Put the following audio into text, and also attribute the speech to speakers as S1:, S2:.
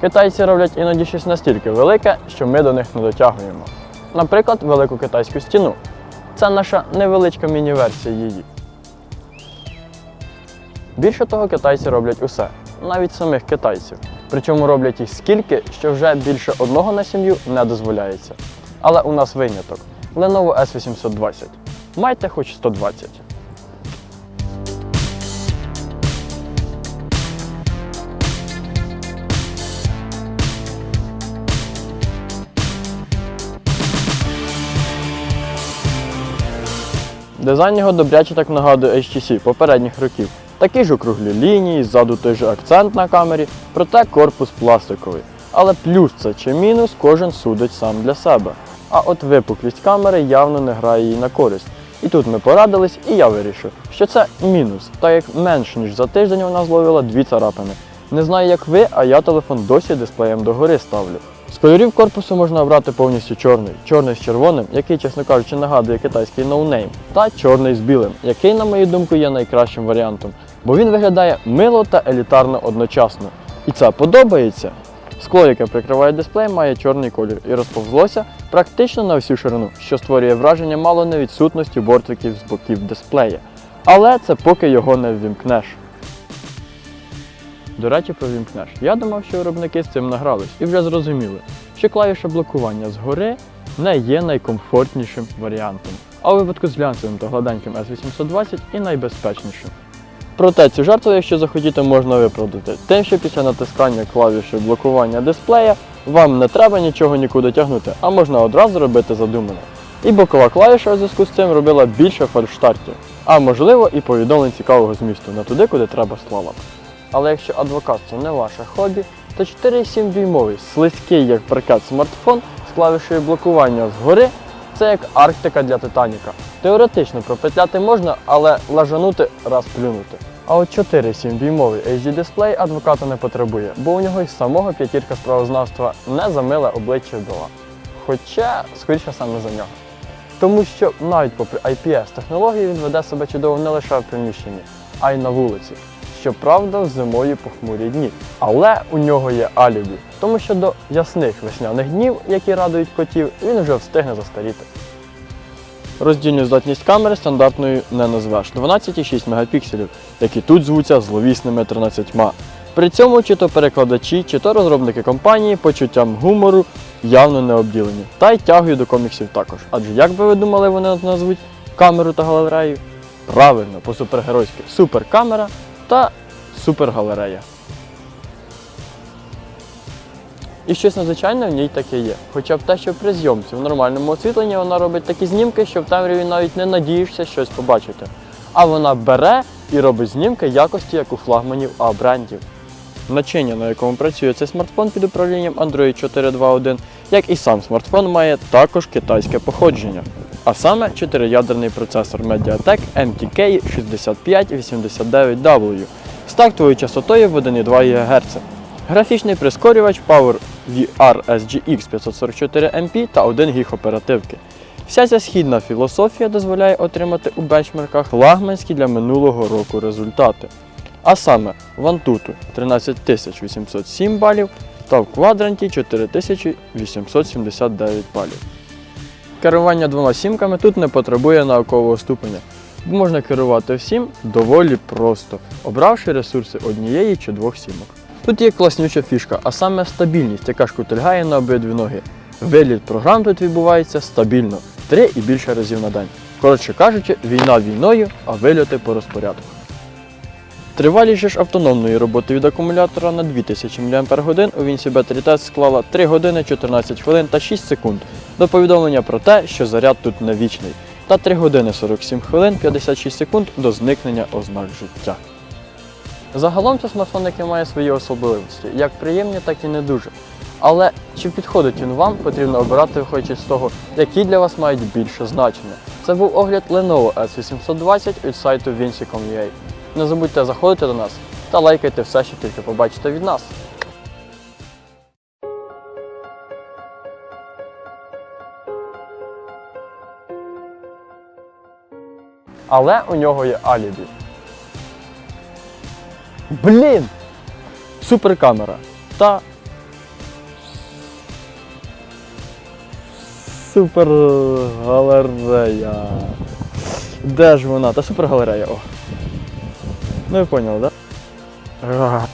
S1: Китайці роблять іноді щось настільки велике, що ми до них не дотягуємо. Наприклад, велику китайську стіну. Це наша невеличка міні-версія її. Більше того, китайці роблять усе, навіть самих китайців. Причому роблять їх скільки, що вже більше одного на сім'ю не дозволяється. Але у нас виняток Lenovo S820. Майте хоч 120. Дизайн його добряче так нагадує HTC попередніх років. Такі ж округлі лінії, ззаду той же акцент на камері, проте корпус пластиковий. Але плюс це чи мінус кожен судить сам для себе. А от випуклість камери явно не грає їй на користь. І тут ми порадились, і я вирішив, що це мінус, так як менш ніж за тиждень вона зловила дві царапини. Не знаю як ви, а я телефон досі дисплеєм догори ставлю. З кольорів корпусу можна обрати повністю чорний, чорний з червоним, який, чесно кажучи, нагадує китайський ноунейм, та чорний з білим, який, на мою думку, є найкращим варіантом, бо він виглядає мило та елітарно одночасно. І це подобається. Скло, яке прикриває дисплей, має чорний колір і розповзлося практично на всю ширину, що створює враження мало не відсутності бортиків з боків дисплея. Але це поки його не ввімкнеш. До речі, про вімкнеш. Я думав, що виробники з цим награлись і вже зрозуміли, що клавіша блокування згори не є найкомфортнішим варіантом, а у випадку з глянцевим та гладеньким S820 і найбезпечнішим. Проте ці жертви, якщо захотіти, можна виправдати тим, що після натискання клавіші блокування дисплея вам не треба нічого нікуди тягнути, а можна одразу робити задумане. І бокова клавіша у зв'язку з цим робила більше фальштартів, а можливо і повідомлень цікавого змісту не туди, куди треба слала. Але якщо адвокатство не ваше хобі, то 4,7 дюймовий слизький як паркет смартфон з клавішею блокування згори це як Арктика для Титаніка. Теоретично пропетляти можна, але лажанути раз плюнути. А от 4,7 дюймовий HD дисплей адвоката не потребує, бо у нього й самого п'ятірка справознавства не за миле обличчя вбила. Хоча, скоріше саме за нього. Тому що навіть попри IPS технології він веде себе чудово не лише в приміщенні, а й на вулиці. Щоправда, в зимою похмурі дні. Але у нього є алібі, тому що до ясних весняних днів, які радують котів, він вже встигне застаріти. Роздільну здатність камери стандартною не назвеш 12,6 мегапікселів, які тут звуться зловісними 13. При цьому чи то перекладачі, чи то розробники компанії почуттям гумору явно не обділені. Та й тягою до коміксів також. Адже як би ви думали, вони назвуть камеру та галерею? Правильно, по супергеройськи суперкамера та супергалерея. І щось надзвичайне в ній таке є. Хоча б те, що при зйомці в нормальному освітленні вона робить такі знімки, що в темряві навіть не надієшся щось побачити. А вона бере і робить знімки якості, як у флагманів А-брендів. Начиння, на якому працює цей смартфон під управлінням Android 4.2.1, як і сам смартфон, має також китайське походження. А саме 4-ядерний процесор Mediatek MTK 6589W з тактовою частотою в 1,2 ГГц. Графічний прискорювач Power VR SGX 544 MP та 1 ГБ оперативки. Вся ця східна філософія дозволяє отримати у бенчмарках флагманські для минулого року результати. А саме в Antutu 13807 балів та в квадранті 4879 балів. Керування двома сімками тут не потребує наукового ступеня, можна керувати всім доволі просто, обравши ресурси однієї чи двох сімок. Тут є класнюча фішка, а саме стабільність, яка шкутильгає на обидві ноги. Виліт програм тут відбувається стабільно, три і більше разів на день. Коротше кажучи, війна війною, а вильоти по розпорядку. Тривалість ж автономної роботи від акумулятора на 2000 мАч у Battery Test склала 3 години 14 хвилин та 6 секунд до повідомлення про те, що заряд тут не вічний, та 3 години 47 хвилин 56 секунд до зникнення ознак життя. Загалом це смартфон, який має свої особливості, як приємні, так і не дуже. Але чи підходить він вам, потрібно обирати виходячи з того, які для вас мають більше значення. Це був огляд Lenovo S820 від сайту Vinci.com.ua. Не забудьте заходити до нас та лайкайте все, що тільки побачите від нас. Але у нього є алібі. Блін! Суперкамера та супергалерея. Де ж вона? Та супергалерея. о. Ну ви поняли, так? Да?